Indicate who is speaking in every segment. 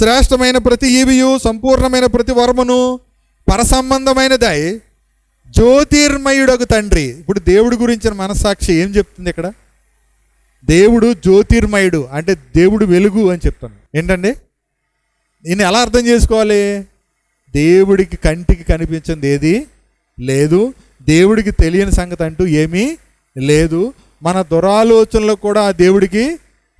Speaker 1: శ్రేష్టమైన ప్రతి ఈవియు సంపూర్ణమైన ప్రతి వర్మను పరసంబంధమైనదై జ్యోతిర్మయుడకు తండ్రి. ఇప్పుడు దేవుడి గురించిన మనస్సాక్షి ఏం చెప్తుంది ఇక్కడ? దేవుడు జ్యోతిర్మయుడు అంటే దేవుడు వెలుగు అని చెప్తాను. ఏంటండి? నేను ఎలా అర్థం చేసుకోవాలి? దేవుడికి కంటికి కనిపించింది ఏది? లేదు. దేవుడికి తెలియని సంగతి అంటూ ఏమీ లేదు. మన దురాలోచనలు కూడా దేవుడికి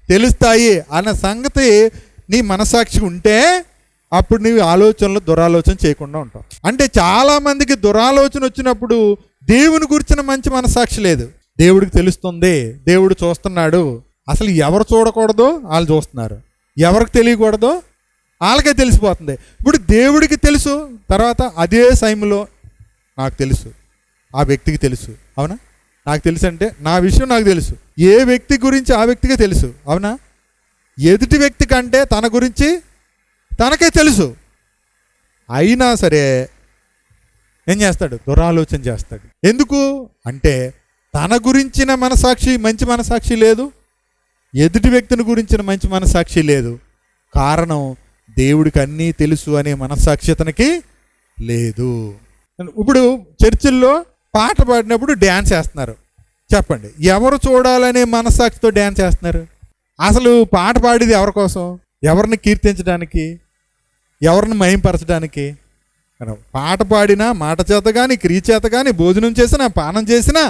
Speaker 1: తెలుస్తాయి అన్న సంగతి నీ మనసాక్షి ఉంటే అప్పుడు నీవు ఆలోచనలు దురాలోచన చేయకుండా ఉంటావు. అంటే చాలామందికి దురాలోచన వచ్చినప్పుడు దేవుని గురించిన మంచి మనసాక్షి లేదు. దేవుడికి తెలుస్తుంది దేవుడు చూస్తున్నాడు. అసలు ఎవరు చూడకూడదో వాళ్ళు చూస్తున్నారు. ఎవరికి తెలియకూడదో వాళ్ళకే తెలిసిపోతుంది. ఇప్పుడు దేవుడికి తెలుసు తర్వాత అదే సైములో నాకు తెలుసు ఆ వ్యక్తికి తెలుసు. అవునా? నాకు తెలుసు అంటే నా విషయం నాకు తెలుసు. ఏ వ్యక్తి గురించి ఆ వ్యక్తికి తెలుసు? అవునా? ఎదుటి వ్యక్తి కంటే తన గురించి తనకే తెలుసు. అయినా సరే ఏం చేస్తాడు? దురాలోచన చేస్తాడు. ఎందుకు? అంటే తన గురించిన మనసాక్షి మంచి మనసాక్షి లేదు. ఎదుటి వ్యక్తిని గురించిన మంచి మనసాక్షి లేదు. కారణం దేవుడికి అన్నీ తెలుసు అనే మనస్సాక్షి అతనికి లేదు. ఇప్పుడు చర్చిల్లో పాట పాడినప్పుడు డ్యాన్స్ వేస్తున్నారు. చెప్పండి. ఎవరు చూడాలనే మనస్సాక్షితో డ్యాన్స్ వేస్తున్నారు? అసలు పాట పాడేది ఎవరి కోసం? ఎవరిని కీర్తించడానికి? ఎవరిని మయంపరచడానికి మనం పాట పాడినా మాట చేత కానీ క్రియ చేత కానీ భోజనం చేసినా పానం చేసినా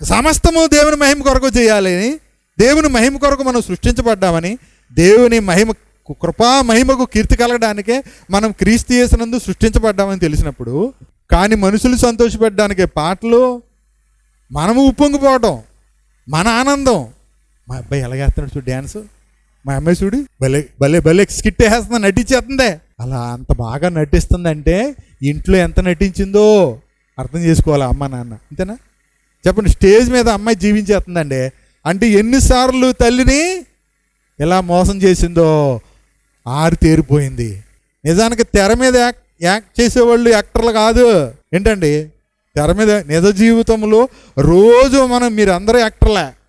Speaker 1: సమస్తము దేవుని మహిమ కొరకు చేయాలని దేవుని మహిమ కొరకు మనం సృష్టించబడ్డామని దేవుని మహిమ కృపా మహిమకు కీర్తి కలగడానికే మనం క్రీస్తు చేసినందు సృష్టించబడ్డామని తెలిసినప్పుడు కానీ మనుషులు సంతోషపెట్టడానికి పాటలు మనము ఉప్పొంగిపోవటం మన ఆనందం మా అబ్బాయి ఎలాగేస్తున్నాడు చూడు డ్యాన్స్? మా అమ్మాయి చూడు భలే భలే భలే స్కిట్ వేస్తుంది నటించేస్తుంది. అలా అంత బాగా నటిస్తుందంటే ఇంట్లో ఎంత నటించిందో అర్థం చేసుకోవాలి అమ్మ నాన్న. అంతేనా చెప్పండి స్టేజ్ మీద అమ్మాయి జీవించేస్తుందండి. అంటే ఎన్నిసార్లు తల్లిని ఎలా మోసం చేసిందో ఆరు తేరిపోయింది. నిజానికి తెర మీద యాక్ట్ యాక్ట్ చేసేవాళ్ళు యాక్టర్లు కాదు. ఏంటండి? తెర మీద నిజ జీవితంలో రోజు మనం మీరందరూ యాక్టర్లే.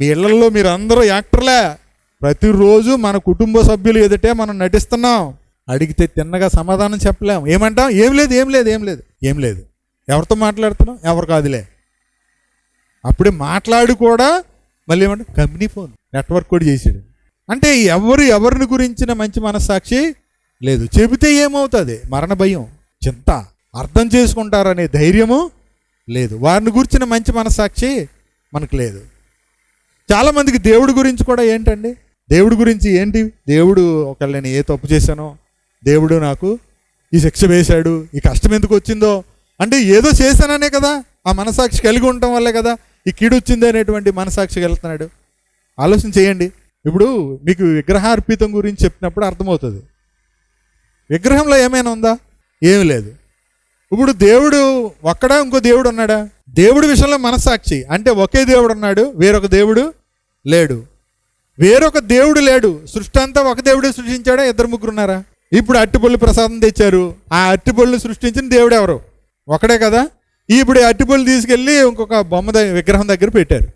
Speaker 1: మీ ఇళ్ళలో మీరందరూ యాక్టర్లే. ప్రతిరోజు మన కుటుంబ సభ్యులు ఎదుటే మనం నటిస్తున్నాం. అడిగితే తిన్నగా సమాధానం చెప్పలేం. ఏమంటాం? ఏం లేదు ఏం లేదు ఏం లేదు. ఏం లేదు. ఎవరితో మాట్లాడుతున్నాం? ఎవరు కాదులే. అప్పుడే మాట్లాడి కూడా మళ్ళీ ఏమంటే కంపెనీ ఫోన్ నెట్వర్క్ కూడా చేసాడు అంటే ఎవరు ఎవరిని గురించిన మంచి మనస్సాక్షి? లేదు. చెబితే ఏమవుతుంది? మరణ భయం చింత అర్థం చేసుకుంటారనే ధైర్యము లేదు. వారిని గురించిన మంచి మనస్సాక్షి మనకు లేదు. చాలామందికి దేవుడి గురించి కూడా ఏంటండి? దేవుడి గురించి ఏంటి? దేవుడు ఒకళ్ళు నేను ఏ తప్పు చేశానో దేవుడు నాకు ఈ శిక్ష వేశాడు ఈ కష్టం ఎందుకు వచ్చిందో అంటే ఏదో చేశాననే కదా ఆ మనసాక్షి కలిగి ఉండటం వల్లే కదా ఈ కీడు వచ్చింది అనేటువంటి మనసాక్షి వెళ్తున్నాడు ఆలోచన చేయండి. ఇప్పుడు మీకు విగ్రహార్పితం గురించి చెప్పినప్పుడు అర్థమవుతుంది. విగ్రహంలో ఏమైనా ఉందా? ఏమి లేదు. ఇప్పుడు దేవుడు ఒక్కడా ఇంకో దేవుడు ఉన్నాడా? దేవుడి విషయంలో మనస్సాక్షి. అంటే ఒకే దేవుడు ఉన్నాడు వేరొక దేవుడు లేడు. వేరొక దేవుడు లేడు. సృష్టి అంతా ఒక దేవుడే సృష్టించాడా? ఇద్దరు ముగ్గురు ఉన్నారా ఇప్పుడు అట్టిపళ్ళు ప్రసాదం తెచ్చారు. ఆ అట్టిపళ్ళు సృష్టించిన దేవుడు ఎవరు? ఒకడే కదా? ఇప్పుడు ఈ అట్టిపళ్ళు తీసుకెళ్ళి ఇంకొక బొమ్మ దగ్గర విగ్రహం దగ్గర పెట్టారు.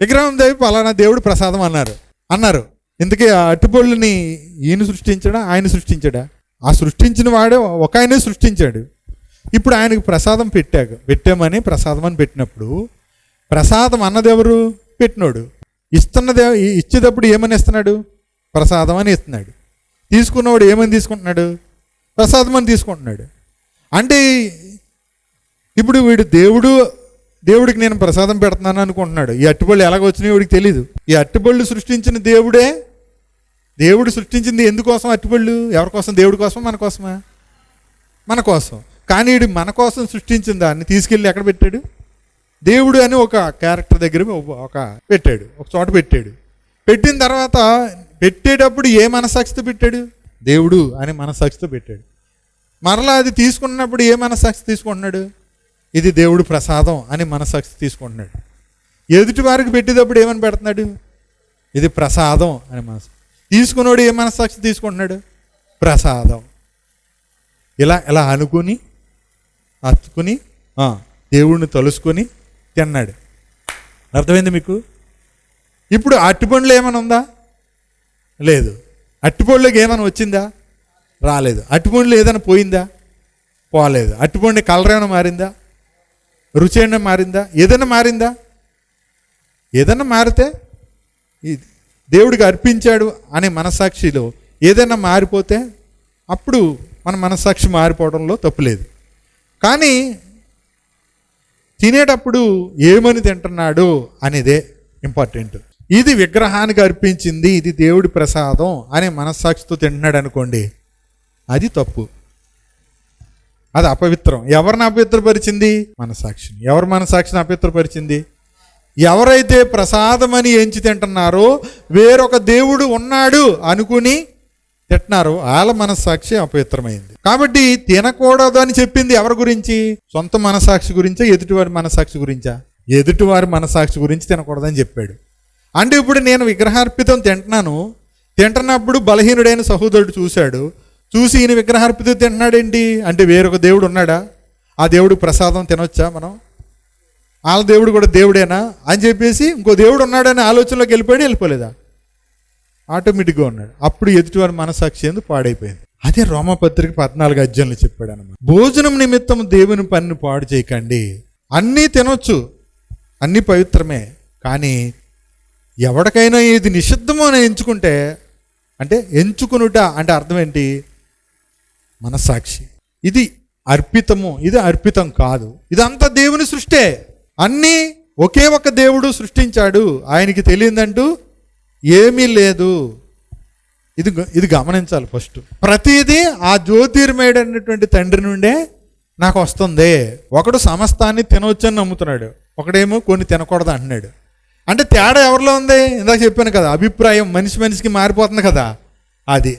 Speaker 1: విగ్రహం దగ్గర పలానా దేవుడు ప్రసాదం అన్నారు. అన్నారు. ఇందుకే ఆ అట్టిపళ్ళుని ఈయన సృష్టించడా? ఆయన సృష్టించడా? ఆ సృష్టించిన వాడే ఒక ఆయనే సృష్టించాడు. ఇప్పుడు ఆయనకు ప్రసాదం పెట్టాక పెట్టామని ప్రసాదం అని పెట్టినప్పుడు ప్రసాదం అన్నది ఎవరు? పెట్టినోడు. ఇస్తున్నదే ఇచ్చేటప్పుడు ఏమని ఇస్తున్నాడు? ప్రసాదం అని ఇస్తున్నాడు. తీసుకున్నవాడు ఏమని తీసుకుంటున్నాడు? ప్రసాదం అని తీసుకుంటున్నాడు. అంటే ఇప్పుడు వీడు దేవుడు దేవుడికి నేను ప్రసాదం పెడుతున్నాను అనుకుంటున్నాడు. ఈ అట్టుబళ్ళు ఎలాగ వచ్చినాయో వీడికి తెలియదు ఈ అట్టుబళ్ళు సృష్టించిన దేవుడే. దేవుడు సృష్టించింది ఎందుకోసం అట్టుబళ్ళు? ఎవరి కోసం? దేవుడి కోసం మన కోసమా? మన కోసం. కానీ వీడు మన కోసం సృష్టించిన దాన్ని తీసుకెళ్ళి ఎక్కడ పెట్టాడు? దేవుడు అని ఒక క్యారెక్టర్ దగ్గర ఒక- ఒక పెట్టాడు ఒక చోట పెట్టాడు. పెట్టిన తర్వాత పెట్టేటప్పుడు ఏ మనసాక్షితో పెట్టాడు? దేవుడు అని మనసాక్షితో పెట్టాడు. మరలా అది తీసుకున్నప్పుడు ఏ మనసాక్షి తీసుకుంటున్నాడు? ఇది దేవుడు ప్రసాదం అని మనసాక్షి తీసుకుంటున్నాడు. ఎదుటి వారికి పెట్టేటప్పుడు ఏమని పెడుతున్నాడు? ఇది ప్రసాదం అని మనసు తీసుకున్నాడు ఏ మనసాక్షి తీసుకుంటున్నాడు? ప్రసాదం. ఇలా ఇలా అనుకుని అత్తుకుని దేవుడిని తలుసుకొని తిన్నాడు అర్థమైంది మీకు? ఇప్పుడు అరటిపండ్లు ఏమైనా ఉందా? లేదు. అట్టిపండులోకి ఏమైనా వచ్చిందా? రాలేదు. అట్టిపండులో ఏదైనా పోయిందా? పోలేదు. అట్టిపండు కలర్ ఏమైనా మారిందా? రుచి ఏమైనా మారిందా? ఏదైనా మారిందా? ఏదైనా మారితే ఈ దేవుడికి అర్పించాడు అనే మనసాక్షిలో ఏదైనా మారిపోతే అప్పుడు మన మనసాక్షి మారిపోవడంలో తప్పులేదు కానీ తినేటప్పుడు ఏమని తింటున్నాడు అనేదే ఇంపార్టెంట్. ఇది విగ్రహానికి అర్పించింది ఇది దేవుడి ప్రసాదం అనే మనస్సాక్షితో తింటున్నాడు అనుకోండి అది తప్పు. అది అపవిత్రం. ఎవరిని అపవిత్రపరిచింది? మనసాక్షిని ఎవరు మనసాక్షిని అపవిత్రపరిచింది? ఎవరైతే ప్రసాదమని ఎంచి తింటున్నారో వేరొక దేవుడు ఉన్నాడు అనుకుని తిట్టినారు. వాళ్ళ మనస్సాక్షి అపవిత్రమైంది. కాబట్టి తినకూడదు అని చెప్పింది ఎవరి గురించి? సొంత మనసాక్షి గురించా ఎదుటివారి మనసాక్షి గురించా? ఎదుటివారి మనసాక్షి గురించి తినకూడదని చెప్పాడు. అంటే ఇప్పుడు నేను విగ్రహార్పితం తింటున్నాను. తింటున్నప్పుడు బలహీనుడైన సహోదరుడు చూశాడు. చూసి ఈయన విగ్రహార్పితం తింటున్నాడేంటి? అంటే వేరొక దేవుడు ఉన్నాడా? ఆ దేవుడు ప్రసాదం తినొచ్చా మనం? వాళ్ళ దేవుడు కూడా దేవుడేనా? అని చెప్పేసి ఇంకో దేవుడు ఉన్నాడని ఆలోచనలోకి వెళ్ళిపోయాడు వెళ్ళిపోలేదా? ఆటోమేటిక్గా ఉన్నాడు. అప్పుడు ఎదుటివారి మనసాక్షి ఎందుకు పాడైపోయింది. అదే రోమపత్రిక పద్నాలుగు అధ్యాయులు చెప్పాడు అనమాట భోజనం నిమిత్తం దేవుని పనిని పాడు చేయకండి. అన్నీ తినొచ్చు అన్నీ పవిత్రమే కానీ ఎవరికైనా ఇది నిషిద్ధము అని ఎంచుకుంటే అంటే ఎంచుకునుట అంటే అర్థం ఏంటి? మనసాక్షి ఇది అర్పితము ఇది అర్పితం కాదు. ఇదంతా దేవుని సృష్టే. అన్నీ ఒకే ఒక దేవుడు సృష్టించాడు. ఆయనకి తెలియదంటూ ఏమీ లేదు. ఇది ఇది గమనించాలి ఫస్ట్ ప్రతిదీ ఆ జ్యోతిర్మయుడు అనేటువంటి తండ్రి నుండే నాకు వస్తుంది. ఒకడు సమస్తాన్ని తినవచ్చని నమ్ముతున్నాడు. ఒకడేమో కొన్ని తినకూడదు అంటున్నాడు. అంటే తేడా ఎవరిలో ఉంది? ఇందాక చెప్పాను కదా అభిప్రాయం మనిషి మనిషికి మారిపోతుంది కదా. అది.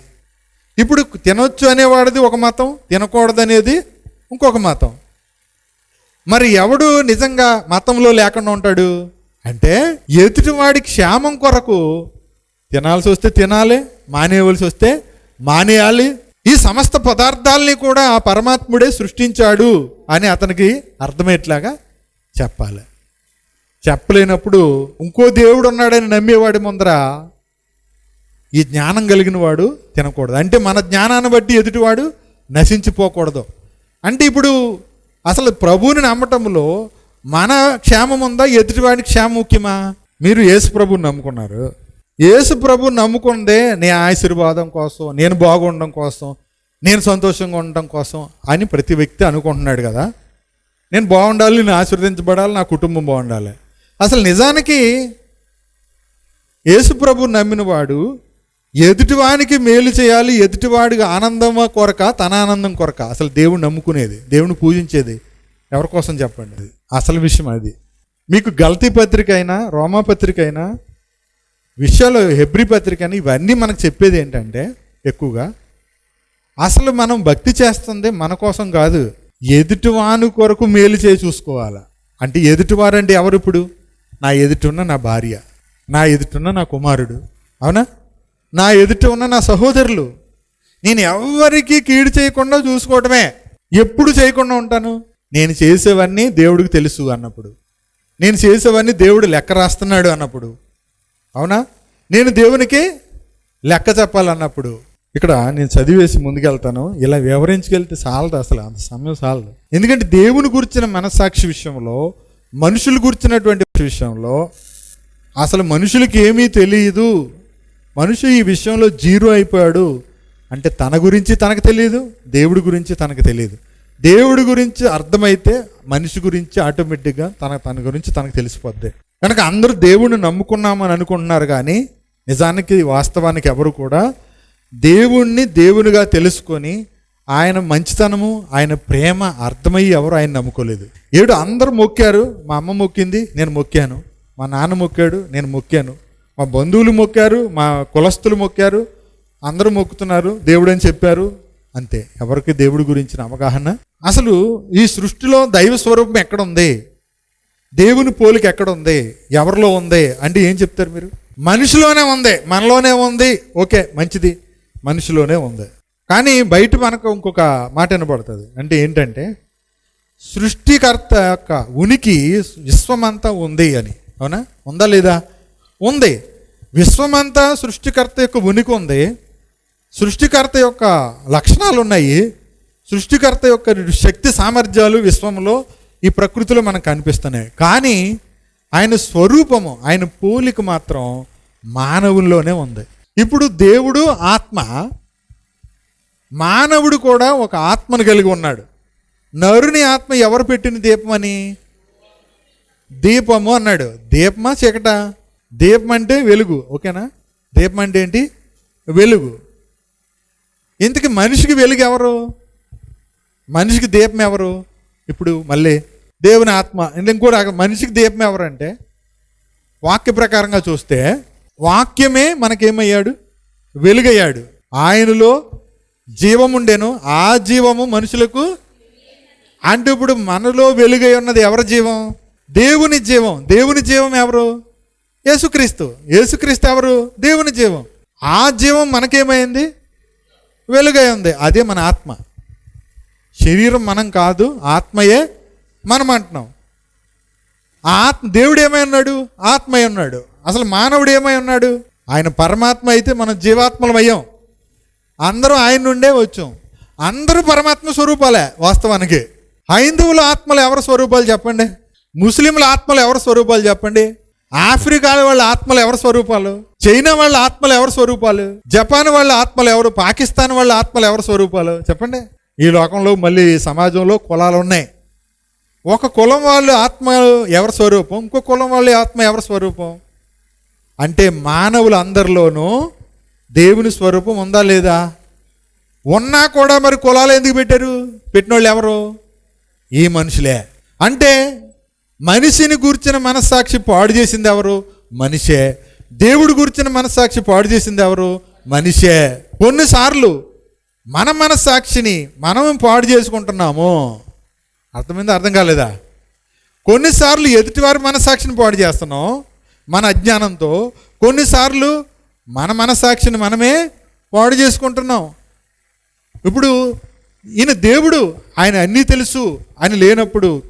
Speaker 1: ఇప్పుడు తినొచ్చు అనేవాడిది ఒక మతం తినకూడదు అనేది ఇంకొక మతం. మరి ఎవడు నిజంగా మతంలో లేకుండా ఉంటాడు? అంటే ఎదుటివాడి క్షేమం కొరకు తినాల్సి వస్తే తినాలి మానేయవలసి వస్తే మానేయాలి. ఈ సమస్త పదార్థాలని కూడా ఆ పరమాత్ముడే సృష్టించాడు అని అతనికి అర్థమయ్యేట్లాగా చెప్పాలి. చెప్పలేనప్పుడు ఇంకో దేవుడు ఉన్నాడని నమ్మేవాడి ముందర ఈ జ్ఞానం కలిగిన వాడు తినకూడదు. అంటే మన జ్ఞానాన్ని బట్టి ఎదుటివాడు నశించిపోకూడదు. అంటే ఇప్పుడు అసలు ప్రభువుని నమ్మటంలో మన క్షేమం ఉందా? ఎదుటివాడి క్షేమం ముఖ్యమా? మీరు యేసు ప్రభుని నమ్ముకున్నారు. యేసు ప్రభుని నమ్ముకుందే నీ ఆశీర్వాదం కోసం నేను బాగుండడం కోసం నేను సంతోషంగా ఉండడం కోసం అని ప్రతి వ్యక్తి అనుకుంటున్నాడు కదా. నేను బాగుండాలి నేను ఆశీర్వదించబడాలి నా కుటుంబం బాగుండాలి. అసలు నిజానికి యేసుప్రభు నమ్మినవాడు ఎదుటివానికి మేలు చేయాలి ఎదుటివాడికి ఆనందం కొరక తన ఆనందం కొరక. అసలు దేవుడు నమ్ముకునేది దేవుని పూజించేది ఎవరి కోసం చెప్పండి అది? అసలు విషయం అది. మీకు గల్తీ పత్రిక అయినా రోమా పత్రిక అయినా విషయాలు హెబ్రి పత్రిక అని ఇవన్నీ మనకు చెప్పేది ఏంటంటే ఎక్కువగా అసలు మనం భక్తి చేస్తుంది మన కోసం కాదు ఎదుటివాని కొరకు మేలు చేసి చూసుకోవాలి. అంటే ఎదుటివారంటే ఎవరు ఇప్పుడు? నా ఎదుటిన్న నా భార్య నా ఎదుటిన్న నా కుమారుడు అవునా? నా ఎదుట ఉన్న నా సహోదరులు. నేను ఎవరికీ కీడు చేయకుండా చూసుకోవటమే. ఎప్పుడు చేయకుండా ఉంటాను? నేను చేసేవన్నీ దేవుడికి తెలుసు అన్నప్పుడు. నేను చేసేవన్నీ దేవుడు లెక్క రాస్తున్నాడు అన్నప్పుడు. అవునా? నేను దేవునికి లెక్క చెప్పాలన్నప్పుడు. ఇక్కడ నేను చదివేసి ముందుకెళ్తాను. ఇలా వివరించుకెళ్తే చాలదు అసలు అంత సమయం చాలదు. ఎందుకంటే దేవుని గురించిన మనసాక్షి విషయంలో మనుషులు గురించినటువంటి విషయంలో అసలు మనుషులకి ఏమీ తెలియదు. మనిషి ఈ విషయంలో జీరో అయిపోయాడు. అంటే తన గురించి తనకు తెలియదు దేవుడి గురించి తనకు తెలియదు. దేవుడి గురించి అర్థమైతే మనిషి గురించి ఆటోమేటిక్గా తన తన గురించి తనకు తెలిసిపోద్ది. కనుక అందరూ దేవుడిని నమ్ముకున్నామని అనుకుంటున్నారు కానీ నిజానికి వాస్తవానికి ఎవరు కూడా దేవుణ్ణి దేవునిగా తెలుసుకొని ఆయన మంచితనము ఆయన ప్రేమ అర్థమయ్యి ఎవరు ఆయన నమ్ముకోలేదు. ఏడు అందరూ మొక్కారు మా అమ్మ మొక్కింది నేను మొక్కాను. మా నాన్న మొక్కాడు నేను మొక్కాను. మా బంధువులు మొక్కారు మా కులస్తులు మొక్కారు అందరూ మొక్కుతున్నారు దేవుడని చెప్పారు. అంతే. ఎవరికి దేవుడి గురించిన అవగాహన? అసలు ఈ సృష్టిలో దైవ స్వరూపం ఎక్కడ ఉంది? దేవుని పోలిక ఎక్కడ ఉంది? ఎవరిలో ఉంది? అంటే ఏం చెప్తారు మీరు? మనిషిలోనే ఉంది. మనలోనే ఉంది. ఓకే మంచిది. మనిషిలోనే ఉంది. కానీ బయట మనకు ఇంకొక మాట వినబడుతుంది. అంటే ఏంటంటే సృష్టికర్త యొక్క ఉనికి విశ్వమంతా ఉంది అని. అవునా? ఉందా లేదా? ఉంది. విశ్వమంతా సృష్టికర్త యొక్క ఉనికి ఉంది. సృష్టికర్త యొక్క లక్షణాలు ఉన్నాయి సృష్టికర్త యొక్క శక్తి సామర్థ్యాలు విశ్వంలో ఈ ప్రకృతిలో మనకు కనిపిస్తున్నాయి. కానీ ఆయన స్వరూపము ఆయన పోలిక మాత్రం మానవుల్లోనే ఉంది. ఇప్పుడు దేవుడు ఆత్మ మానవుడు కూడా ఒక ఆత్మను కలిగి ఉన్నాడు. నరుని ఆత్మ ఎవరు పెట్టిన దీపమని దీపము అన్నాడు. దీపమా చీకట? దీపం అంటే వెలుగు ఓకేనా? దీపం అంటే ఏంటి? వెలుగు. ఇంతకీ మనిషికి వెలుగు ఎవరు? మనిషికి దీపం ఎవరు? ఇప్పుడు మళ్ళీ దేవుని ఆత్మ. ఇంకో ఆ మనిషికి దీపం ఎవరంటే వాక్య ప్రకారంగా చూస్తే వాక్యమే మనకేమయ్యాడు? వెలుగయ్యాడు. ఆయనలో జీవం ఉండేను. ఆ జీవము మనుషులకు అంటే ఇప్పుడు మనలో వెలుగై ఉన్నది ఎవరి జీవం? దేవుని జీవం. దేవుని జీవం ఎవరు? యేసుక్రీస్తు. యేసుక్రీస్తు ఎవరు? దేవుని జీవం. ఆ జీవం మనకేమైంది? వెలుగై ఉంది. అదే మన ఆత్మ. శరీరం మనం కాదు ఆత్మయే మనం అంటున్నాం. ఆత్మ దేవుడు ఏమై ఉన్నాడు? ఆత్మయ్య ఉన్నాడు. అసలు మానవుడు ఏమై ఉన్నాడు? ఆయన పరమాత్మ అయితే మనం జీవాత్మలం అయ్యాం. అందరూ ఆయన నుండే వచ్చాం. అందరూ పరమాత్మ స్వరూపాలే వాస్తవానికి. హైందువుల ఆత్మలు ఎవరి స్వరూపాలు చెప్పండి? ముస్లింల ఆత్మలు ఎవరి స్వరూపాలు చెప్పండి? ఆఫ్రికా వాళ్ళ ఆత్మలు ఎవరి స్వరూపాలు? చైనా వాళ్ళ ఆత్మలు ఎవరి స్వరూపాలు? జపాన్ వాళ్ళ ఆత్మలు ఎవరు? పాకిస్తాన్ వాళ్ళ ఆత్మలు ఎవరి స్వరూపాలు? చెప్పండి. ఈ లోకంలో మళ్ళీ సమాజంలో కులాలు ఉన్నాయి. ఒక కులం వాళ్ళ ఆత్మ ఎవరి స్వరూపం? ఇంకో కులం వాళ్ళ ఆత్మ ఎవరి స్వరూపం? అంటే మానవులు అందరిలోనూ దేవుని స్వరూపం ఉందా లేదా? ఉన్నా కూడా మరి కులాలు ఎందుకు పెట్టారు? పెట్టిన వాళ్ళు ఎవరు? ఈ మనుషులే. అంటే మనిషిని గూర్చిన మనస్సాక్షి పాడు చేసింది ఎవరు? మనిషే. దేవుడు గూర్చిన మనస్సాక్షి పాడు చేసింది ఎవరు? మనిషే. కొన్నిసార్లు మన మనస్సాక్షిని మనం పాడు చేసుకుంటున్నాము. అర్థమైందా? అర్థం కాలేదా? కొన్నిసార్లు ఎదుటివారి మనస్సాక్షిని పాడు చేస్తున్నాం మన అజ్ఞానంతో. కొన్నిసార్లు మన మనస్సాక్షిని మనమే పాడు చేసుకుంటున్నాం. ఇప్పుడు ఈయన దేవుడు ఆయన అన్నీ తెలుసు. ఆయన లేనప్పుడు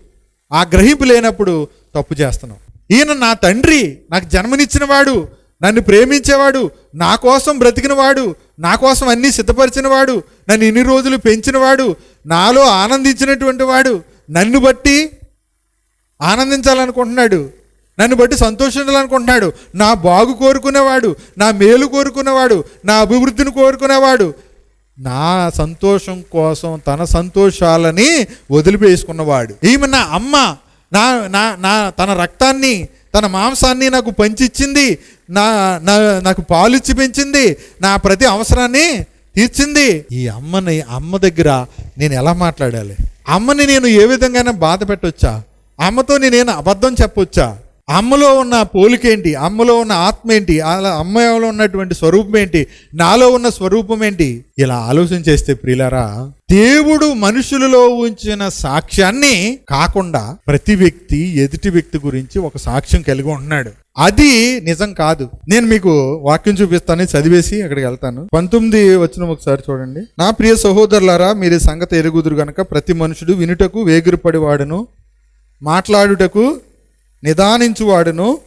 Speaker 1: ఆ గ్రహింపు లేనప్పుడు తప్పు చేస్తున్నాం ఈయన నా తండ్రి నాకు జన్మనిచ్చినవాడు నన్ను ప్రేమించేవాడు నా కోసం బ్రతికినవాడు నా కోసం అన్నీ సిద్ధపరిచినవాడు నన్ను ఇన్ని రోజులు పెంచినవాడు నాలో ఆనందించినటువంటి వాడు నన్ను బట్టి ఆనందించాలనుకుంటున్నాడు నన్ను బట్టి సంతోషించాలనుకుంటున్నాడు నా బాగు కోరుకునేవాడు నా మేలు కోరుకునేవాడు నా అభివృద్ధిని కోరుకునేవాడు నా సంతోషం కోసం తన సంతోషాలని వదిలిపేసుకున్నవాడు. ఈమె నా అమ్మ నా నా నా తన రక్తాన్ని తన మాంసాన్ని నాకు పంచిచ్చింది నా నా నాకు పాలిచ్చి పెంచింది నా ప్రతి అవసరాన్ని తీర్చింది. ఈ అమ్మని అమ్మ దగ్గర నేను ఎలా మాట్లాడాలి? అమ్మని నేను ఏ విధంగానే బాధ పెట్టొచ్చా? అమ్మతో నేను అబద్ధం చెప్పొచ్చా? అమ్మలో ఉన్న పోలికేంటి? అమ్మలో ఉన్న ఆత్మ ఏంటి అలా అమ్మలో ఉన్నటువంటి స్వరూపం ఏంటి నాలో ఉన్న స్వరూపం ఏంటి ఇలా ఆలోచన చేస్తే ప్రియులారా దేవుడు మనుషులలో ఉంచిన సాక్ష్యాన్ని కాకుండా ప్రతి వ్యక్తి ఎదుటి వ్యక్తి గురించి ఒక సాక్ష్యం కలిగి ఉంటున్నాడు. అది నిజం కాదు. నేను మీకు వాక్యం చూపిస్తాను చదివేసి అక్కడికి వెళ్తాను. పంతొమ్మిది వచ్చిన ఒకసారి చూడండి. నా ప్రియ సహోదరులారా మీరు సంగతి ఎరుగుదురు గనక ప్రతి మనుషుడు వినుటకు వేగిరపడివాడును మాట్లాడుటకు నిదానించువాడును.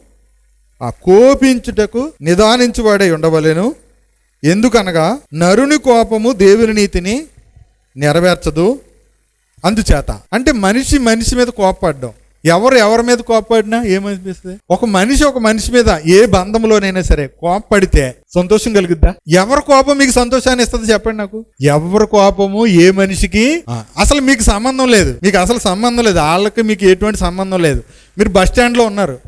Speaker 1: ఆ కోపించుటకు నిదానించువాడై ఉండవలేను. ఎందుకనగా నరుని కోపము దేవుని నీతిని నెరవేర్చదు. అందుచేత అంటే మనిషి మనిషి మీద కోపపడ్డం. ఎవరు ఎవరి మీద కోపపడినా ఏమనిపిస్తుంది? ఒక మనిషి ఒక మనిషి మీద ఏ బంధంలోనైనా సరే కోపపడితే సంతోషం కలుగుద్దా? ఎవరి కోపం మీకు సంతోషాన్ని ఇస్తుంది చెప్పండి నాకు? ఎవరి కోపము ఏ మనిషికి? అసలు మీకు సంబంధం లేదు. మీకు అసలు సంబంధం లేదు. వాళ్ళకి మీకు ఎటువంటి సంబంధం లేదు. మీరు బస్ స్టాండ్లో ఉన్నారు.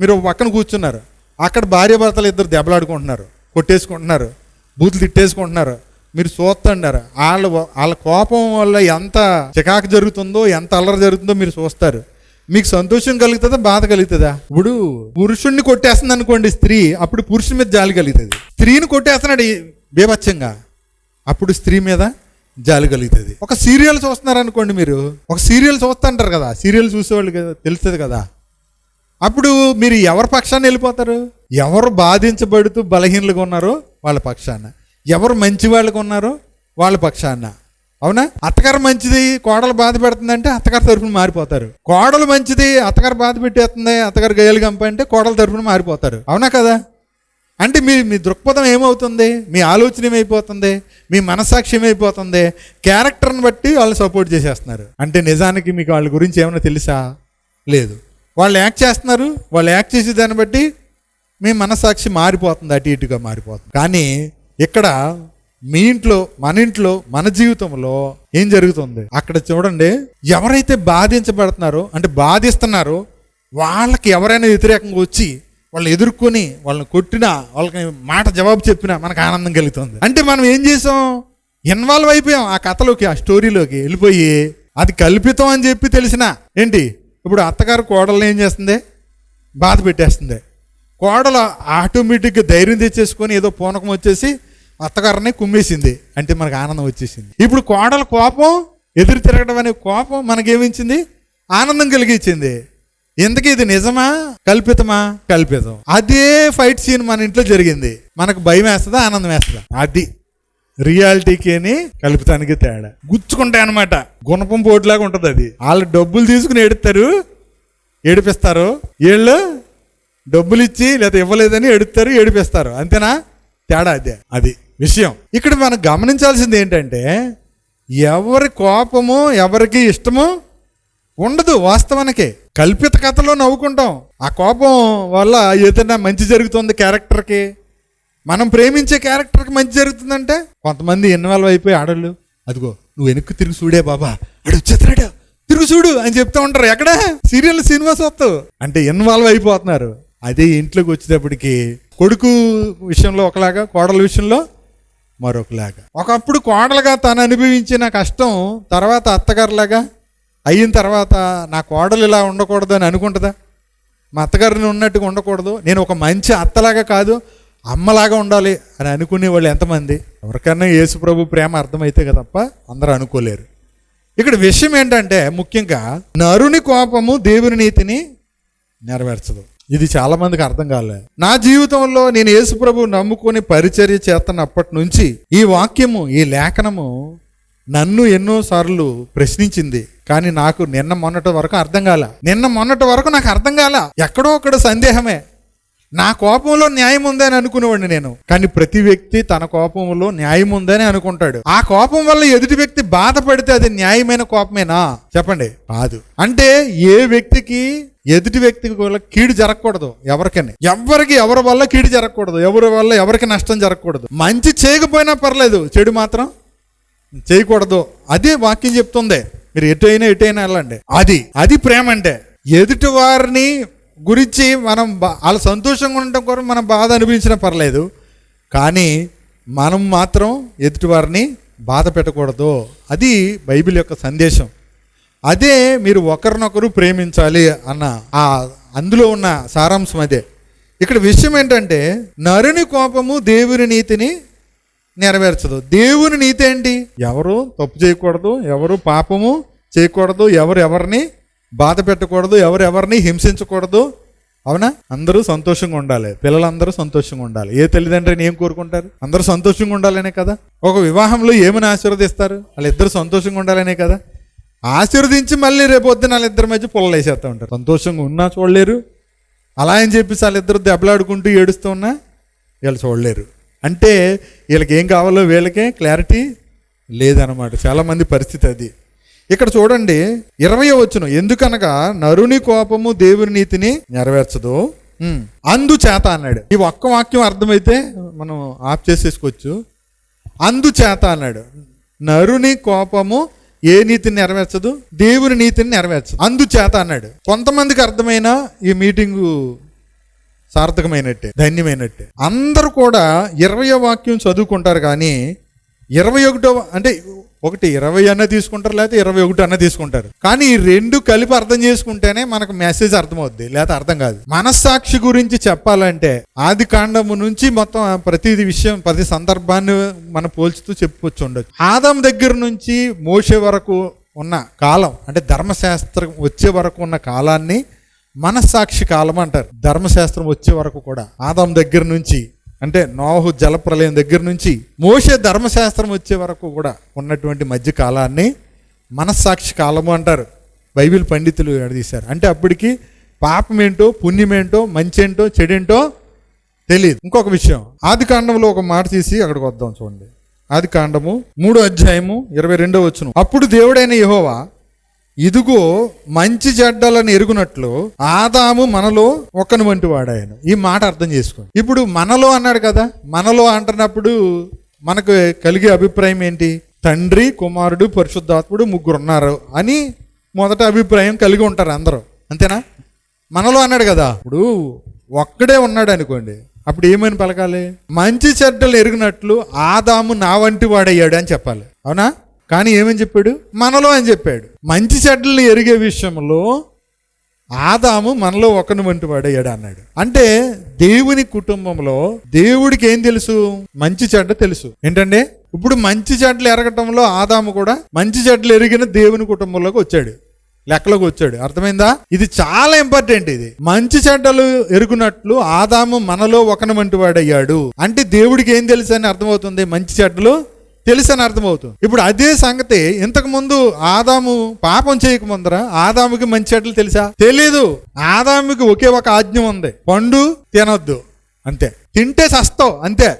Speaker 1: మీరు పక్కన కూర్చున్నారు. అక్కడ భార్య భర్తలు ఇద్దరు దెబ్బలాడుకుంటున్నారు. కొట్టేసుకుంటున్నారు. బూతులు తిట్టేసుకుంటున్నారు. మీరు చూస్తుండారు? వాళ్ళ వాళ్ళ కోపం వల్ల ఎంత చికాకు జరుగుతుందో ఎంత అల్లరి జరుగుతుందో మీరు చూస్తారు. మీకు సంతోషం కలుగుతుందా బాధ కలుగుతుందా? ఇప్పుడు పురుషుణ్ణి కొట్టేస్తుంది అనుకోండి స్త్రీ అప్పుడు పురుషుని మీద జాలి కలుగుతుంది. స్త్రీని కొట్టేస్తున్నాడు బీభత్సంగా. అప్పుడు స్త్రీ మీద జాలి కలుగుతుంది ఒక సీరియల్ చూస్తున్నారు అనుకోండి మీరు. ఒక సీరియల్ చూస్తుంటారు కదా. సీరియల్ చూసేవాళ్ళు కదా తెలుస్తుంది కదా. అప్పుడు మీరు ఎవరి పక్షాన్ని వెళ్ళిపోతారు? ఎవరు బాధించబడుతూ బలహీనలుగా ఉన్నారో వాళ్ళ పక్షాన. ఎవరు మంచి వాళ్ళకు ఉన్నారో వాళ్ళ పక్షాన. అవునా? అత్తగారు మంచిది కోడలు బాధ పెడుతుందంటే అత్తగారి తరఫున మారిపోతారు. కోడలు మంచిది అత్తగారు బాధ పెట్టేస్తుంది అత్తగారు గయ్యలు గంప అంటే కోడల తరఫున మారిపోతారు. అవునా కదా? అంటే మీ మీ దృక్పథం ఏమవుతుంది? మీ ఆలోచన ఏమైపోతుంది? మీ మనసాక్షి ఏమైపోతుంది? క్యారెక్టర్ని బట్టి వాళ్ళు సపోర్ట్ చేసేస్తున్నారు. అంటే నిజానికి మీకు వాళ్ళ గురించి ఏమైనా తెలుసా? లేదు. వాళ్ళు యాక్ట్ చేస్తున్నారు. వాళ్ళు యాక్ట్ చేసే దాన్ని బట్టి మీ మనసాక్షి మారిపోతుంది అటు ఇటుగా మారిపోతుంది. కానీ ఇక్కడ మీ ఇంట్లో మన ఇంట్లో మన జీవితంలో ఏం జరుగుతుంది? అక్కడ చూడండి ఎవరైతే బాధించబడుతున్నారో అంటే బాధిస్తున్నారో వాళ్ళకి ఎవరైనా వ్యతిరేకంగా వచ్చి వాళ్ళని ఎదుర్కొని వాళ్ళని కొట్టినా వాళ్ళకి మాట జవాబు చెప్పినా మనకు ఆనందం కలుగుతుంది. అంటే మనం ఏం చేసాం? ఇన్వాల్వ్ అయిపోయాం ఆ కథలోకి ఆ స్టోరీలోకి వెళ్ళిపోయి అది కల్పితం అని చెప్పి తెలిసిన ఏంటి? ఇప్పుడు అత్తగారు కోడలు ఏం చేస్తుంది? బాధ పెట్టేస్తుంది. కోడలు ఆటోమేటిక్గా ధైర్యం తెచ్చేసుకొని ఏదో పూనకం వచ్చేసి అత్తగారిని కుమ్మేసింది. అంటే మనకు ఆనందం వచ్చేసింది. ఇప్పుడు కోడల కోపం ఎదురు తిరగడం అనే కోపం మనకేమించింది ఆనందం కలిగించింది. ఇంతకీ ఇది నిజమా? కల్పితమా? కల్పితం. అదే ఫైట్ సీన్ మన ఇంట్లో జరిగింది. మనకు భయం వేస్తుందా ఆనందం వేస్తుందా? అది. రియాలిటీకి కల్పితానికి తేడా. గుచ్చుకుంటాయి అనమాట గుణపం పోటులాగా ఉంటుంది అది. వాళ్ళు డబ్బులు తీసుకుని ఎడుతారు ఏడిపిస్తారు. వీళ్ళు డబ్బులు ఇచ్చి లేదా ఇవ్వలేదని ఎడుతారు ఏడిపిస్తారు. అంతేనా? తేడా అదే. అది విషయం. ఇక్కడ మనం గమనించాల్సింది ఏంటంటే ఎవరి కోపము ఎవరికి ఇష్టము ఉండదు వాస్తవానికి. కల్పిత కథలో నవ్వుకుంటాం. ఆ కోపం వల్ల ఏదైనా మంచి జరుగుతుంది క్యారెక్టర్కి? మనం ప్రేమించే క్యారెక్టర్కి మంచి జరుగుతుందంటే? కొంతమంది ఇన్వాల్వ్ అయిపోయి ఆడళ్ళు అదిగో నువ్వు వెనక్కి తిరిగి చూడే బాబా. అడు వచ్చేస్తున్నాడు. తిరుగు చూడు అని చెప్తూ ఉంటారు. ఎక్కడ? సీరియల్ సినిమాస్ వస్తావు అంటే ఇన్వాల్వ్ అయిపోతున్నారు. అదే ఇంట్లోకి వచ్చేటప్పటికి కొడుకు విషయంలో ఒకలాగా కోడల విషయంలో మరొకలాగా. ఒకప్పుడు కోడలుగా తను అనుభవించిన కష్టం తర్వాత అత్తగారులాగా అయిన తర్వాత నా కోడలు ఇలా ఉండకూడదు అని అనుకుంటుందా? మా అత్తగారిని ఉన్నట్టుగా ఉండకూడదు. నేను ఒక మంచి అత్తలాగా కాదు అమ్మలాగా ఉండాలి అని అనుకునే వాళ్ళు ఎంతమంది? ఎవరికైనా యేసుప్రభు ప్రేమ అర్థమైతే కదా తప్ప అందరూ అనుకోలేరు. ఇక్కడ విషయం ఏంటంటే ముఖ్యంగా నరుని కోపము దేవుని నీతిని నెరవేర్చదు. ఇది చాలామందికి అర్థం కాలే. నా జీవితంలో నేను యేసుప్రభు నమ్ముకొని పరిచర్య చేస్తున్నప్పటి నుంచి ఈ వాక్యము ఈ లేఖనము నన్ను ఎన్నో సార్లు ప్రశ్నించింది కానీ నాకు నిన్న మొన్నటి వరకు అర్థం కాల. నిన్న మొన్నటి వరకు నాకు అర్థం కాల. ఎక్కడో అక్కడ సందేహమే. నా కోపంలో న్యాయం ఉందని అనుకునేవాడిని నేను. కానీ ప్రతి వ్యక్తి తన కోపంలో న్యాయం ఉందని అనుకుంటాడు. ఆ కోపం వల్ల ఎదుటి వ్యక్తి బాధపడితే అది న్యాయమైన కోపమేనా? చెప్పండి. కాదు. అంటే ఏ వ్యక్తికి ఎదుటి వ్యక్తికి వల్ల కీడు జరగకూడదు ఎవరికని. ఎవరికి ఎవరి వల్ల కీడు జరగకూడదు. ఎవరి వల్ల ఎవరికి నష్టం జరగకూడదు. మంచి చేయకపోయినా పర్లేదు. చెడు మాత్రం చేయకూడదు. అదే వాక్యం చెప్తుంది. మీరు ఎటైనా ఎటైనా వెళ్ళండి. అది అది ప్రేమ అంటే ఎదుటి వారిని గురించి మనం బా- సంతోషంగా ఉండటం కూడా మనం బాధ అనిపించినా పర్లేదు. కానీ మనం మాత్రం ఎదుటి వారిని బాధ పెట్టకూడదు. అది బైబిల్ యొక్క సందేశం. అదే మీరు ఒకరినొకరు ప్రేమించాలి అన్న ఆ అందులో ఉన్న సారాంశం అదే. ఇక్కడ విషయం ఏంటంటే నరుని కోపము దేవుని నీతిని నెరవేర్చదు. దేవుని నీతి ఏంటి? ఎవరు తప్పు చేయకూడదు ఎవరు పాపము చేయకూడదు ఎవరు ఎవరిని బాధ పెట్టకూడదు ఎవరు ఎవరిని హింసించకూడదు. అవునా? అందరూ సంతోషంగా ఉండాలి. పిల్లలందరూ సంతోషంగా ఉండాలి. ఏ తల్లిదండ్రిని ఏం కోరుకుంటారు? అందరూ సంతోషంగా ఉండాలనే కదా? ఒక వివాహంలో ఏమని ఆశీర్వదిస్తారు? వాళ్ళిద్దరు సంతోషంగా ఉండాలనే కదా? ఆశీర్వదించి మళ్ళీ రేపొద్దున వాళ్ళిద్దరి మధ్య పుల్లలేసేస్తూ ఉంటారు. సంతోషంగా ఉన్నా చూడలేరు. అలా అని చెప్పేసి వాళ్ళిద్దరు దెబ్బలాడుకుంటూ ఏడుస్తూ ఉన్నా వీళ్ళు చూడలేరు. అంటే వీళ్ళకి ఏం కావాలో వీళ్ళకే క్లారిటీ లేదనమాట చాలామంది పరిస్థితి అది. ఇక్కడ చూడండి ఇరవై వచ్చును ఎందుకనగా నరుని కోపము దేవుని నీతిని నెరవేర్చదు. అందుచేత అన్నాడు. ఈ ఒక్క వాక్యం అర్థమైతే మనం ఆఫ్ చేసేసుకోవచ్చు. అందుచేత అన్నాడు. నరుని కోపము ఏ నీతిని నెరవేర్చదు? దేవుని నీతిని నెరవేర్చదు. అందుచేత అన్నాడు. కొంతమందికి అర్థమైన ఈ మీటింగు సార్థకమైనట్టే ధన్యమైనట్టే. అందరూ కూడా ఇరవయో వాక్యం చదువుకుంటారు కానీ ఇరవై ఒకటో అంటే ఒకటి ఇరవై అన్న తీసుకుంటారు లేకపోతే ఇరవై ఒకటి అన్న తీసుకుంటారు. కానీ ఈ రెండు కలిపి అర్థం చేసుకుంటేనే మనకు మెసేజ్ అర్థమవుద్ది లేకపోతే అర్థం కాదు. మనస్సాక్షి గురించి చెప్పాలంటే ఆది కాండము నుంచి మొత్తం ప్రతి విషయం ప్రతి సందర్భాన్ని మనం పోల్చుతూ చెప్పుకొచ్చు ఉండొచ్చు. ఆదం దగ్గర నుంచి మోసే వరకు ఉన్న కాలం అంటే ధర్మశాస్త్రం వచ్చే వరకు ఉన్న కాలాన్ని మనస్సాక్షి కాలం అంటారు. ధర్మశాస్త్రం వచ్చే వరకు కూడా ఆదాం దగ్గర నుంచి అంటే నోహు జలప్రలయం దగ్గర నుంచి మోసే ధర్మశాస్త్రం వచ్చే వరకు కూడా ఉన్నటువంటి మధ్య కాలాన్ని మనస్సాక్షి కాలము అంటారు. బైబిల్ పండితులు ఎడదీశారు. అంటే అప్పటికి పాపం ఏంటో పుణ్యం ఏంటో మంచి ఏంటో చెడేంటో తెలియదు ఇంకొక విషయం ఆది కాండంలో ఒక మాట తీసి అక్కడికి వద్దాం చూడండి. ఆది కాండము మూడో అధ్యాయము ఇరవై రెండో వచ్చును అప్పుడు దేవుడైన యహోవా ఇదిగో మంచి చెడ్డలను ఎరుగునట్లు ఆదాము మనలో ఒక్కని వంటి వాడాయను. ఈ మాట అర్థం చేసుకోండి. ఇప్పుడు మనలో అన్నాడు కదా మనలో అంటున్నప్పుడు మనకు కలిగే అభిప్రాయం ఏంటి? తండ్రి కుమారుడు పరిశుద్ధాత్ముడు ముగ్గురు ఉన్నారు అని మొదట అభిప్రాయం కలిగి ఉంటారు అందరూ. అంతేనా? మనలో అన్నాడు కదా ఇప్పుడు ఒక్కడే ఉన్నాడు అనుకోండి అప్పుడు ఏమని పలకాలి? మంచి చెడ్డలు ఎరిగినట్లు ఆదాము నా వంటి వాడయ్యాడు అని చెప్పాలి. అవునా? కానీ ఏమని చెప్పాడు? మనలో అని చెప్పాడు. మంచి చెడ్డలు ఎరిగే విషయంలో ఆదాము మనలో ఒకని వంటి వాడయ్యాడు అన్నాడు. అంటే దేవుని కుటుంబంలో దేవుడికి ఏం తెలుసు? మంచి చెడ్డ తెలుసు. ఏంటంటే ఇప్పుడు మంచి చెడ్డలు ఎరగటంలో ఆదాము కూడా మంచి చెడ్డలు ఎరిగిన దేవుని కుటుంబంలోకి వచ్చాడు. లెక్కలోకి వచ్చాడు. అర్థమైందా? ఇది చాలా ఇంపార్టెంట్ ఇది. మంచి చెడ్డలు ఎరుగునట్లు ఆదాము మనలో ఒకని వంటి వాడయ్యాడు. అంటే దేవుడికి ఏం తెలుసు అని అర్థమవుతుంది? మంచి చెడ్డలు తెలుసు అని అర్థమవుతుంది. ఇప్పుడు అదే సంగతి ఇంతకుముందు ఆదాము పాపం చేయక ముందర ఆదాముకి మంచి చెడ్డలు తెలుసా? తెలీదు. ఆదాముకి ఒకే ఒక ఆజ్ఞ ఉంది. పండు తినొద్దు. అంతే. తింటే సస్తావు అంతే.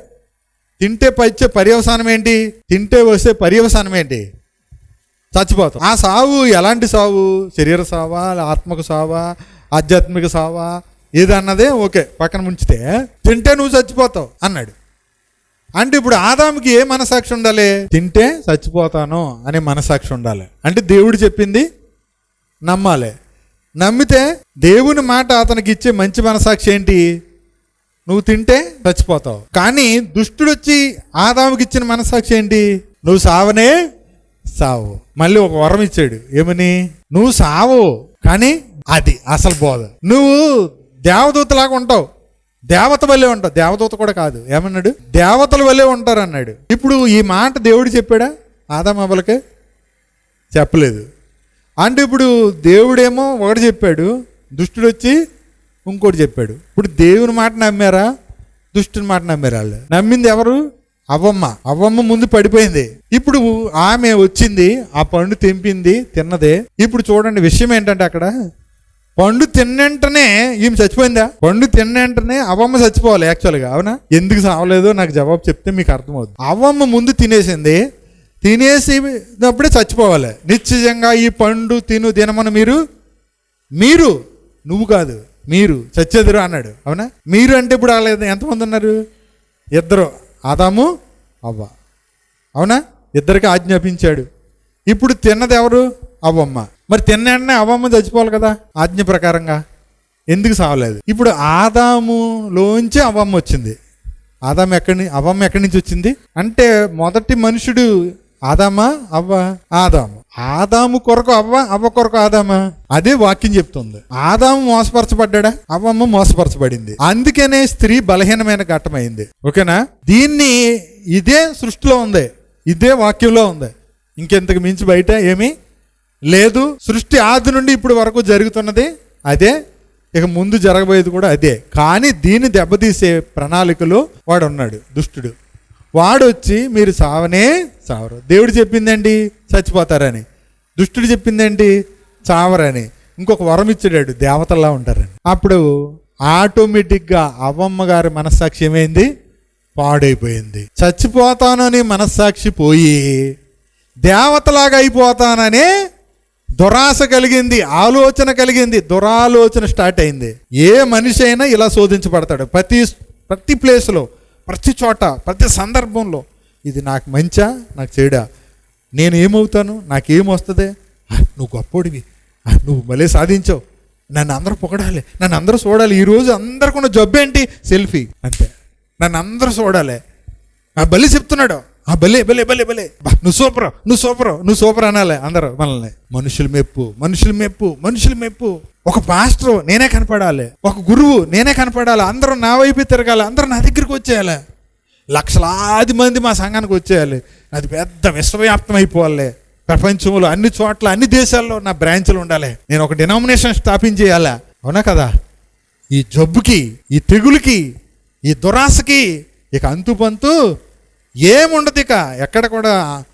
Speaker 1: తింటే వచ్చే పర్యవసానం ఏంటి? తింటే వస్తే పర్యవసానం ఏంటి? చచ్చిపోతాం. ఆ సావు ఎలాంటి సావు? శరీర సావా ఆత్మకు సావా ఆధ్యాత్మిక సావా? ఏదన్నదే ఓకే. పక్కన ముంచితే తింటే నువ్వు చచ్చిపోతావు అన్నాడు. అంటే ఇప్పుడు ఆదాముకి ఏ మనసాక్షి ఉండాలి? తింటే చచ్చిపోతాను అనే మనసాక్షి ఉండాలి. అంటే దేవుడు చెప్పింది నమ్మాలి. నమ్మితే దేవుని మాట అతనికి ఇచ్చే మంచి మనసాక్షి ఏంటి? నువ్వు తింటే చచ్చిపోతావు. కానీ దుష్టుడు వచ్చి ఆదాముకి ఇచ్చిన మనసాక్షి ఏంటి? నువ్వు సావనే సావు. మళ్ళీ ఒక వరం ఇచ్చాడు. ఏమని? నువ్వు సావు. కానీ అది అసలు బోధ. నువ్వు దేవదూతలాగా ఉంటావు. దేవత వల్లే ఉంటారు దేవదూత కూడా కాదు. ఏమన్నాడు? దేవతల వల్లే ఉంటారు అన్నాడు ఇప్పుడు ఈ మాట దేవుడు చెప్పాడా? ఆదామవ్వలకే చెప్పలేదు. అంటే ఇప్పుడు దేవుడేమో ఒకటి చెప్పాడు దుష్టుడు వచ్చి ఇంకోటి చెప్పాడు. ఇప్పుడు దేవుని మాట నమ్మారా? దుష్టుని మాట నమ్మారు వాళ్ళు? నమ్మింది ఎవరు? అవ్వమ్మ అవ్వమ్మ ముందు పడిపోయింది. ఇప్పుడు ఆమె వచ్చింది ఆ పండు తెంపింది తిన్నదే. ఇప్పుడు చూడండి విషయం ఏంటంటే అక్కడ పండు తిన్నంటనే ఈమె చచ్చిపోయిందా? పండు తిన్నంటనే అవ్వమ్మ చచ్చిపోవాలి యాక్చువల్గా అవునా? ఎందుకు సావలేదో నాకు జవాబు చెప్తే మీకు అర్థమవుతుంది అవ్వమ్మ ముందు తినేసింది తినేసినప్పుడే చచ్చిపోవాలి. నిశ్చయంగా ఈ పండు తిను తినమని మీరు మీరు నువ్వు కాదు మీరు చచ్చేదిరు అన్నాడు అవునా? మీరు అంటే ఇప్పుడు వాళ్ళ ఎంతమంది ఉన్నారు? ఇద్దరు ఆదాము అవ్వ అవునా? ఇద్దరికి ఆజ్ఞాపించాడు. ఇప్పుడు తిన్నది ఎవరు? అవ్వమ్మ. మరి తిన్నాడనే అవ్వమ్మ చచ్చిపోవాలి కదా? ఆజ్ఞ ప్రకారంగా. ఎందుకు సావలేదు? ఇప్పుడు ఆదాములోంచి అవ్వమ్మ వచ్చింది. ఆదాము ఎక్కడి ని- అవ్వమ్మ ఎక్కడి నుంచి వచ్చింది? అంటే మొదటి మనుషుడు ఆదామా అవ్వ? ఆదాము. ఆదాము కొరకు అవ్వ అవ్వ కొరకు ఆదామా? అదే వాక్యం చెప్తుంది. ఆదాము మోసపరచబడ్డా అవ్వమ్మ మోసపరచబడింది. అందుకనే స్త్రీ బలహీనమైన ఘట్టమైంది. ఓకేనా? దీన్ని ఇదే సృష్టిలో ఉంది. ఇదే వాక్యంలో ఉంది. ఇంకెంతకు మించి బయట ఏమీ లేదు సృష్టి ఆది నుండి ఇప్పుడు వరకు జరుగుతున్నది అదే. ఇక ముందు జరగబోయేది కూడా అదే. కానీ దీన్ని దెబ్బతీసే ప్రణాళికలో వాడు ఉన్నాడు దుష్టుడు. వాడు వచ్చి మీరు సావనే సావరు దేవుడు చెప్పిందండి చచ్చిపోతారని. దుష్టుడు చెప్పిందండి చావరని. ఇంకొక వరం ఇచ్చాడు దేవతల్లా ఉంటారని. అప్పుడు ఆటోమేటిక్గా అవ్వమ్మ గారి మనస్సాక్షి ఏమైంది? పాడైపోయింది. చచ్చిపోతానని మనస్సాక్షి పోయి దేవతలాగా అయిపోతాననే దురాశ కలిగింది ఆలోచన కలిగింది దురాలోచన స్టార్ట్ అయింది. ఏ మనిషి అయినా ఇలా శోధించబడతాడు. ప్రతి ప్రతి ప్లేస్లో ప్రతి చోట ప్రతి సందర్భంలో ఇది నాకు మంచా? నాకు చెడా? నేను ఏమవుతాను? నాకేమొస్తుంది? నువ్వు గొప్పోడివి. నువ్వు భలే సాధించావు. నన్ను అందరూ పొగడాలి. నన్ను అందరూ చూడాలి. ఈరోజు అందరికి ఉన్న జబ్బేంటి? సెల్ఫీ. అంతే. నన్ను అందరూ చూడాలి. ఆ బలి చెప్తున్నాడు. ఆ బలే బలే బలే బలే. బా, నువ్వు సూపర్ నువ్వు సూపర్ నువ్వు సూపర్ అనాలి అందరూ మనల్ని. మనుషులు మెప్పు మనుషుల మెప్పు మనుషుల మెప్పు. ఒక పాస్టర్ నేనే కనపడాలి. ఒక గురువు నేనే కనపడాలి. అందరూ నా వైపు తిరగాలి. అందరూ నా దగ్గరికి వచ్చేయాలి. లక్షలాది మంది మా సంఘానికి వచ్చేయాలి. అది పెద్ద విశ్వవ్యాప్తం అయిపోవాలి. ప్రపంచంలో అన్ని చోట్ల అన్ని దేశాల్లో నా బ్రాంచ్లు ఉండాలి. నేను ఒక డినామినేషన్ స్థాపించేయాలా అవునా కదా? ఈ జబ్బుకి ఈ తెగులుకి ఈ దురాశకి ఇక అంతు పంతు ఏముండదు ఇక ఎక్కడ కూడా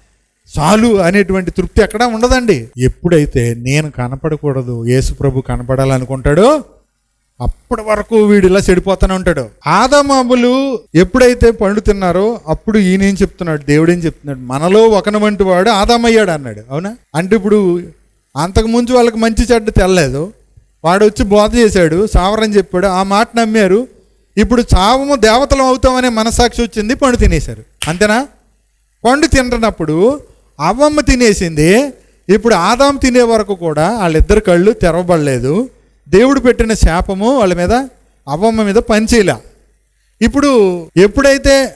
Speaker 1: చాలు అనేటువంటి తృప్తి ఎక్కడ ఉండదండి. ఎప్పుడైతే నేను కనపడకూడదు యేసుప్రభు కనపడాలనుకుంటాడో అప్పటి వరకు వీడు ఇలా చెడిపోతూనే ఉంటాడు. ఆదామాబులు ఎప్పుడైతే పండు తిన్నారో అప్పుడు ఈయన ఏం చెప్తున్నాడు? దేవుడు ఏం చెప్తున్నాడు? మనలో ఒకన వంటి వాడు ఆదామయ్యాడు అన్నాడు. అవునా? అంటే ఇప్పుడు అంతకు ముందు వాళ్ళకి మంచి చెడ్డ తెల్లలేదు వాడు వచ్చి బోధ చేశాడు సావరని చెప్పాడు ఆ మాట నమ్మారు. ఇప్పుడు చావము దేవతలం అవుతామనే మనసాక్షి వచ్చింది పండు తినేశారు. అంతేనా? పండు తింటున్నప్పుడు అవ్వమ్మ తినేసింది. ఇప్పుడు ఆదాం తినే వరకు కూడా వాళ్ళిద్దరు కళ్ళు తెరవబడలేదు. దేవుడు పెట్టిన శాపము వాళ్ళ మీద అవ్వమ్మ మీద పనిచేయలే. ఇప్పుడు ఎప్పుడైతే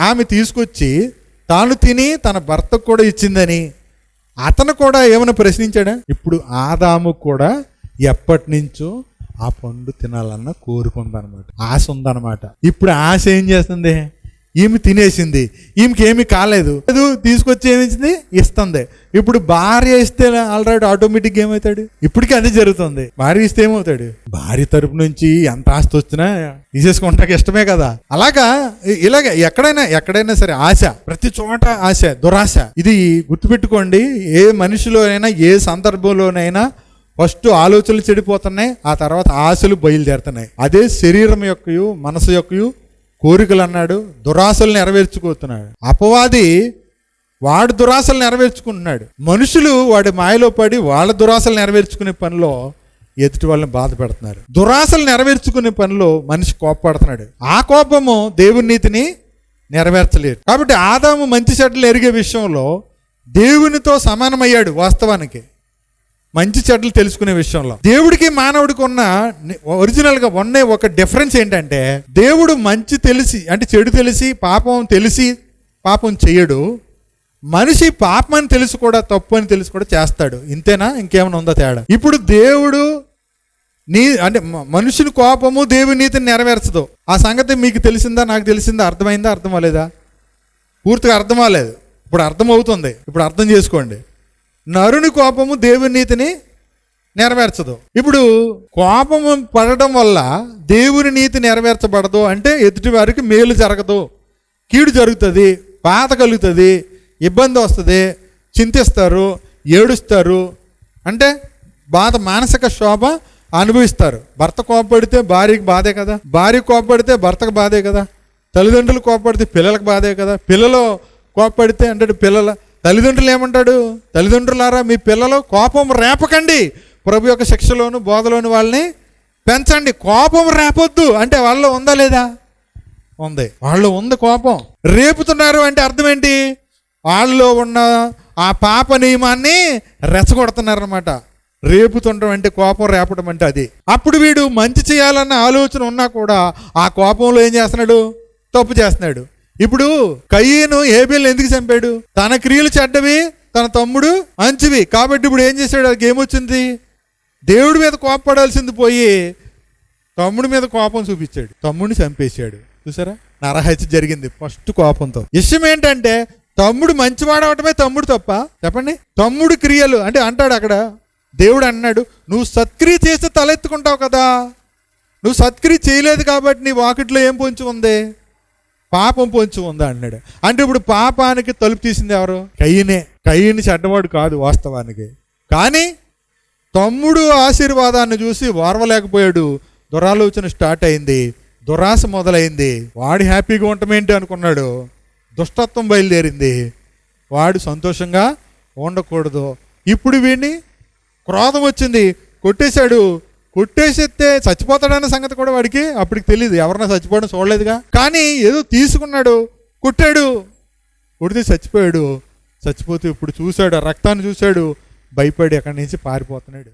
Speaker 1: ఆమె తీసుకొచ్చి తాను తిని తన భర్తకు కూడా ఇచ్చిందని అతను కూడా ఏమైనా ప్రశ్నించాడా? ఇప్పుడు ఆదాము కూడా ఎప్పటి నుంచో ఆ పండు తినాలన్న కోరుకుందనమాట ఆశ ఉందన్నమాట. ఇప్పుడు ఆశ ఏం చేస్తుంది? ఈమె తినేసింది. ఈమెకి కాలేదు. లేదు తీసుకొచ్చి ఏమిచ్చింది ఇస్తుంది. ఇప్పుడు భార్య ఇస్తే ఆల్రెడీ ఆటోమేటిక్ ఏమవుతాడు? ఇప్పటికీ అదే జరుగుతుంది. భార్య ఇస్తే ఏమవుతాడు? భార్య తరపు నుంచి ఎంత ఆస్తి వచ్చినా తీసేసుకుంటాక ఇష్టమే కదా. అలాగా ఇలాగ ఎక్కడైనా ఎక్కడైనా సరే ఆశ ప్రతి చోట ఆశ దురాశ. ఇది గుర్తుపెట్టుకోండి. ఏ మనిషిలోనైనా ఏ సందర్భంలోనైనా ఫస్ట్ ఆలోచనలు చెడిపోతున్నాయి ఆ తర్వాత ఆశలు బయలుదేరుతున్నాయి. అదే శరీరం యొక్కయు మనసు యొక్కయు కోరికలు అన్నాడు దురాశలు నెరవేర్చుకోతున్నాడు. అపవాది వాడు దురాశలు నెరవేర్చుకుంటున్నాడు. మనుషులు వాడి మాయలో పడి వాళ్ళ దురాశలు నెరవేర్చుకునే పనిలో ఎదుటి వాళ్ళని బాధ పెడుతున్నారు. దురాశలు నెరవేర్చుకునే పనిలో మనిషి కోపపడుతున్నాడు. ఆ కోపము దేవుని నీతిని నెరవేర్చలేరు కాబట్టి ఆదాము మంచి చెడ్డలు ఎరిగే విషయంలో దేవునితో సమానమయ్యాడు వాస్తవానికి. మంచి చెడ్డలు తెలుసుకునే విషయంలో. దేవుడికి మానవుడికి ఉన్న ఒరిజినల్గా ఉన్న ఒక డిఫరెన్స్ ఏంటంటే దేవుడు మంచి తెలిసి అంటే చెడు తెలిసి పాపం తెలిసి పాపం చేయడు. మనిషి పాపం అని తెలుసు కూడా తప్పు అని తెలుసు కూడా చేస్తాడు. ఇంతేనా? ఇంకేమైనా ఉందా తేడా? ఇప్పుడు దేవుడు నీ అంటే మనుషుని కోపము దేవుని నీతిని నెరవేర్చదు. ఆ సంగతి మీకు తెలిసిందా నాకు తెలిసిందా అర్థమైందా అర్థం అవ్వలేదా? పూర్తిగా అర్థం అవ్వలేదు. ఇప్పుడు అర్థమవుతుంది ఇప్పుడు అర్థం చేసుకోండి. నరుని కోపము దేవుని నీతిని నెరవేర్చదు. ఇప్పుడు కోపము పడడం వల్ల దేవుని నీతి నెరవేర్చబడదు అంటే ఎదుటి వారికి మేలు జరగదు. కీడు జరుగుతుంది బాధ కలుగుతుంది ఇబ్బంది వస్తుంది చింతిస్తారు ఏడుస్తారు. అంటే బాధ మానసిక శోభ అనుభవిస్తారు. భర్త కోపడితే భార్యకి బాధే కదా. భార్య కోపడితే భర్తకు బాధే కదా. తల్లిదండ్రులు కోపడితే పిల్లలకు బాధే కదా. పిల్లలు కోపడితే అంటే పిల్లల తల్లిదండ్రులు ఏమంటాడు? తల్లిదండ్రులారా మీ పిల్లలు కోపం రేపకండి. ప్రభు యొక్క శిక్షలోను బోధలోని వాళ్ళని పెంచండి. కోపం రేపొద్దు. అంటే వాళ్ళలో ఉందా లేదా? ఉంది. వాళ్ళు ఉంది కోపం. రేపుతున్నారు అంటే అర్థం ఏంటి? వాళ్ళలో ఉన్న ఆ పాప నియమాన్ని రెచ్చగొడుతున్నారనమాట రేపుతుండడం అంటే కోపం రేపడం అంటే అది. అప్పుడు వీడు మంచి చేయాలన్న ఆలోచన ఉన్నా కూడా ఆ కోపంలో ఏం చేస్తున్నాడు? తప్పు చేస్తున్నాడు. ఇప్పుడు కయ్యను ఏబేలు ఎందుకు చంపాడు? తన క్రియలు చెడ్డవి తన తమ్ముడు మంచివి. కాబట్టి ఇప్పుడు ఏం చేశాడు? అది ఏమొచ్చింది? దేవుడి మీద కోపపడాల్సింది పోయి తమ్ముడి మీద కోపం చూపించాడు. తమ్ముడిని చంపేశాడు. చూసారా? నరహత్య జరిగింది ఫస్ట్ కోపంతో. విషయం ఏంటంటే తమ్ముడు మంచివాడవటమే తమ్ముడు తప్ప చెప్పండి? తమ్ముడు క్రియలు అంటే అంటాడు అక్కడ దేవుడు అన్నాడు నువ్వు సత్క్రియ చేస్తే తలెత్తుకుంటావు కదా. నువ్వు సత్క్రియ చేయలేదు కాబట్టి నీ వాకిట్లో ఏం పొంచి ఉంది? పాపం పొంచి ఉందా అన్నాడు. అంటే ఇప్పుడు పాపానికి తలుపు తీసింది ఎవరు? కయ్యనే. కయ్యని చెడ్డవాడు కాదు వాస్తవానికి. కానీ తమ్ముడు ఆశీర్వాదాన్ని చూసి ఓర్వలేకపోయాడు దురాలోచన స్టార్ట్ అయింది. దురాశ మొదలైంది. వాడు హ్యాపీగా ఉండటమేంటి అనుకున్నాడు. దుష్టత్వం బయలుదేరింది. వాడు సంతోషంగా ఉండకూడదు. ఇప్పుడు వీడిని క్రోధం వచ్చింది. కొట్టేశాడు. కొట్టేసేస్తే చచ్చిపోతాడన్న సంగతి కూడా వాడికి అప్పటికి తెలియదు ఎవరన్నా చచ్చిపోవడం చూడలేదుగా. కానీ ఏదో తీసుకున్నాడు కొట్టాడు. కొడితే చచ్చిపోయాడు. చచ్చిపోతే ఇప్పుడు చూశాడు ఆ రక్తాన్ని చూశాడు. భయపడి అక్కడి నుంచి పారిపోతున్నాడు.